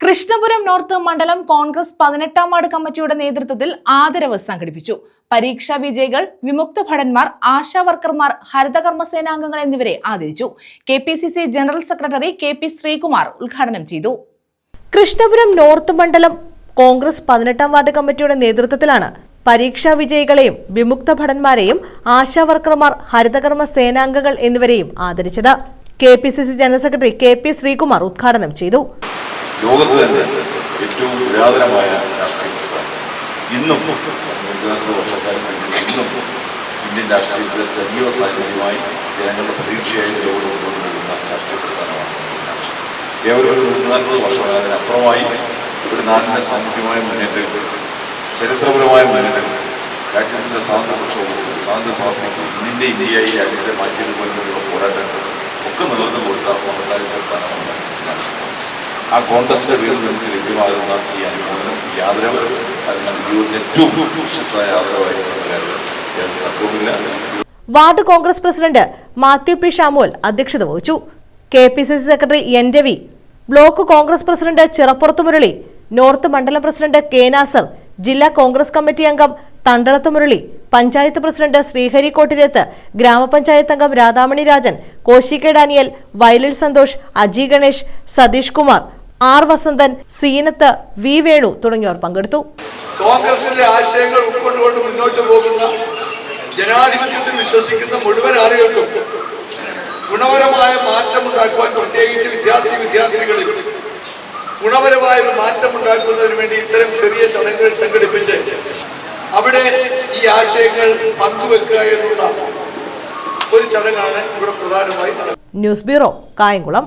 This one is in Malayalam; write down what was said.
കൃഷ്ണപുരം നോർത്ത് മണ്ഡലം കോൺഗ്രസ് പതിനെട്ടാം വാർഡ് കമ്മിറ്റിയുടെ നേതൃത്വത്തിൽ ആദരവ് സംഘടിപ്പിച്ചു. പരീക്ഷാ വിജയികൾ വിമുക്ത ഭടന്മാർ ആശാ വർക്കർമാർ ഹരിതകർമ്മ സേനാംഗങ്ങൾ എന്നിവരെ ആദരിച്ചു. K general secretary K P Sreekumar ഉദ്ഘാടനം ചെയ്തു. കൃഷ്ണപുരം നോർത്ത് മണ്ഡലം കോൺഗ്രസ് പതിനെട്ടാം വാർഡ് കമ്മിറ്റിയുടെ നേതൃത്വത്തിലാണ് പരീക്ഷാ വിജയികളെയും വിമുക്ത ഭടന്മാരെയും ആശാ വർക്കർമാർ ഹരിതകർമ്മ സേനാംഗങ്ങൾ എന്നിവരെയും ആദരിച്ചത്. K P C C general secretary K P Sreekumar ഉദ്ഘാടനം ചെയ്തു. ലോകത്ത് തന്നെ ഏറ്റവും പുരാതനമായ രാഷ്ട്രീയ പ്രസ്ഥാനം. ഇന്നും നൂറ്റാണ്ട് വർഷക്കാലം ഇന്നും ഇന്ത്യൻ രാഷ്ട്രീയത്തിൽ സജീവ സാഹചര്യമായി ജനങ്ങളുടെ പ്രതീക്ഷയായി ലോകം കൊണ്ടുവരുന്ന രാഷ്ട്രീയ പ്രസ്ഥാനമാണ് കേവലം ഒരു നൂറ്റാണ്ട് വർഷകാലത്തിനപ്പുറമായി ഒരു നാടിന്റെ സാമൂഹ്യമായ മുന്നേറ്റങ്ങൾ ചരിത്രപരമായ മുന്നേറ്റങ്ങൾ രാജ്യത്തിന്റെ സ്വാതന്ത്ര്യ പ്രക്ഷോഭവും സ്വാതന്ത്ര്യ പ്രാപ്തിക്കും ഇന്നിന്റെ ഇന്ത്യയായി രാജ്യത്തെ മാറ്റിയെടുക്കുന്നതിനുള്ള പോരാട്ടങ്ങൾ ഒക്കെ നേതൃത്വം കൊടുത്ത മഹത്തായ പ്രസ്ഥാനമാണ് നാഷണൽ കോൺഗ്രസ്. ആ കോൺഗ്രസിന്റെ പേരിൽ നമുക്ക് ലഭ്യമാകുന്ന ഈ അനുമോദനം ഈ ആദരവ് അത് നമ്മുടെ ജീവിതത്തിലെ ഏറ്റവും ward Congress president Mathew P Shamol അധ്യക്ഷത വഹിച്ചു. K P C C secretary N Ravi block Congress president Chirappurathu Murali north മണ്ഡലം പ്രസിഡന്റ് കെ നാസർ ജില്ലാ കോൺഗ്രസ് കമ്മിറ്റി അംഗം തണ്ടളത്ത് മുരളി പഞ്ചായത്ത് പ്രസിഡന്റ് ശ്രീഹരി കോട്ടിരത്ത് ഗ്രാമപഞ്ചായത്ത് അംഗം Radhamani Rajan Koshy K Daniel Vayalil Santhosh Aji Ganesh Satheesh Kumar R Vasanthan Seenath V Venu തുടങ്ങിയവർ പങ്കെടുത്തു. കോൺഗ്രസിന്റെ ആശയങ്ങൾ ഉൾക്കൊണ്ടുകൊണ്ട് മുന്നോട്ട് പോകുന്ന ജനാധിപത്യത്തിൽ വിശ്വസിക്കുന്ന മുഴുവൻ ആളുകൾക്കും ഗുണപരമായ മാറ്റം ഉണ്ടാക്കുവാൻ പ്രത്യേകിച്ച് വിദ്യാർത്ഥി വിദ്യാർത്ഥികളിൽ ഗുണപരമായ ഒരു മാറ്റം ഉണ്ടാക്കുന്നതിന് വേണ്ടി ഇത്തരം ചെറിയ ചടങ്ങുകൾ സംഘടിപ്പിച്ച് അവിടെ ഈ ആശയങ്ങൾ പങ്കുവെക്കുക എന്നുള്ള ഒരു ചടങ്ങാണ് ഇവിടെ പ്രധാനമായി നടക്കുന്നത്. News bureau Kayamkulam.